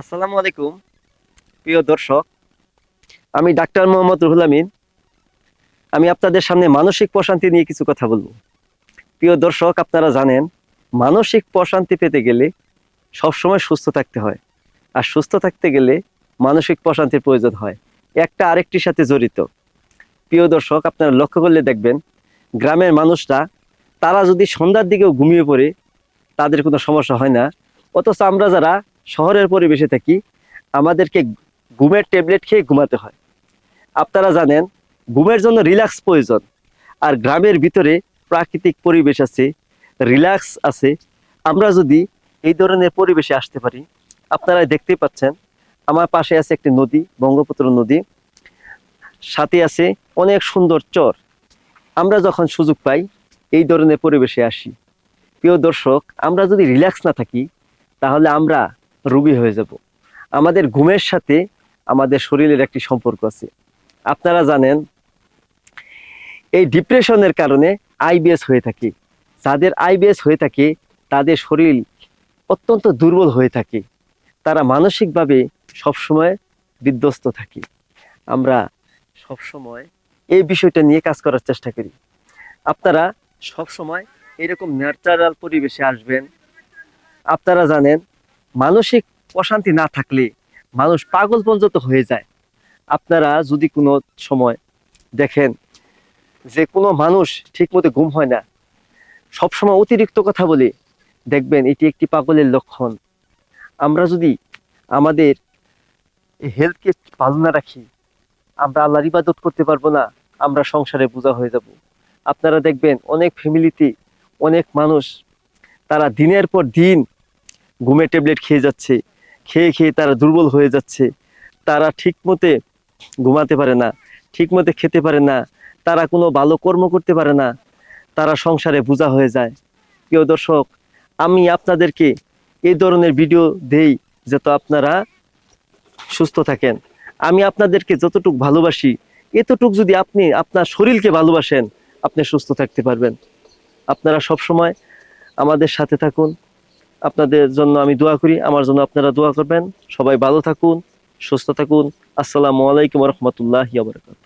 আসসালামু আলাইকুম, প্রিয় দর্শক। আমি ডাক্তার মোহাম্মদ রুহুল আমিন। আমি আপনাদের সামনে মানসিক প্রশান্তি নিয়ে কিছু কথা বলব। প্রিয় দর্শক, আপনারা জানেন, মানসিক প্রশান্তি পেতে গেলে সবসময় সুস্থ থাকতে হয়। আর সুস্থ থাকতে গেলে মানসিক প্রশান্তির প্রয়োজন হয়। একটা আরেকটির সাথে জড়িত। প্রিয় দর্শক, আপনারা লক্ষ্য করলে দেখবেন, গ্রামের মানুষরা, তারা যদি সন্ধ্যার দিকেও ঘুমিয়ে পড়ে, তাদের কোনো সমস্যা হয় না। অথচ আমরা যারা শহরের পরিবেশে থাকি, আমাদেরকে ঘুমের ট্যাবলেট খেয়ে ঘুমাতে হয়। আপনারা জানেন, ঘুমের জন্য রিল্যাক্স প্রয়োজন। আর গ্রামের ভিতরে প্রাকৃতিক পরিবেশ আছে, রিল্যাক্স আছে। আমরা যদি এই ধরনের পরিবেশে আসতে পারি, আপনারা দেখতেই পাচ্ছেন, আমার পাশে আছে একটি নদী বঙ্গপুত্র নদী। সাথে আছে অনেক সুন্দর চর। আমরা যখন সুযোগ পাই, এই ধরনের পরিবেশে আসি। প্রিয় দর্শক, আমরা যদি রিল্যাক্স না থাকি, তাহলে আমরা রুগী হয়ে যাব। আমাদের ঘুমের সাথে আমাদের শরীরের একটি সম্পর্ক আছে। আপনারা জানেন, এই ডিপ্রেশনের কারণে আইবিএস হয়ে থাকে। যাদের আইবিএস হয়ে থাকে, তাদের শরীর অত্যন্ত দুর্বল হয়ে থাকে। তারা মানসিকভাবে সবসময় বিধ্বস্ত থাকে। আমরা সবসময় এই বিষয়টা নিয়ে কাজ করার চেষ্টা করি। আপনারা সবসময় এরকম ন্যাচারাল পরিবেশে আসবেন। আপনারা জানেন মানসিক অশান্তি না থাকলে মানুষ পাগল পর্যন্ত হয়ে যায়। আপনারা যদি কোনো সময় দেখেন যে কোনো মানুষ ঠিকমতো ঘুম হয় না, সবসময় অতিরিক্ত কথা বলে দেখবেন এটি একটি পাগলের লক্ষণ। আমরা যদি আমাদের হেলথকে ভালো না রাখি, আমরা আল্লাহর ইবাদত করতে পারব না, আমরা সংসারে বোঝা হয়ে যাব। আপনারা দেখবেন অনেক ফ্যামিলিতে অনেক মানুষ তারা দিনের পর দিন ঘুমের ট্যাবলেট খেয়ে যাচ্ছে, খেয়ে খেয়ে তারা দুর্বল হয়ে যাচ্ছে। তারা ঠিক মতে ঘুমাতে পারে না ঠিক মতে খেতে পারে না, তারা কোনো ভালো কর্ম করতে পারে না, তারা সংসারে বোঝা হয়ে যায়। প্রিয় দর্শক, আমি আপনাদেরকে এই ধরনের ভিডিও দেই যাতে আপনারা সুস্থ থাকেন। আমি আপনাদেরকে যতটুকু ভালোবাসি, এতটুক যদি আপনি আপনার শরীরকে ভালোবাসেন, আপনি সুস্থ থাকতে পারবেন। আপনারা সব সময় আমাদের সাথে থাকুন আপনাদের জন্য আমি দোয়া করি। আমার জন্য আপনারা দোয়া করবেন। সবাই ভালো থাকুন, সুস্থ থাকুন। আসসালামু আলাইকুম রহমতুল্লাহ বারকাত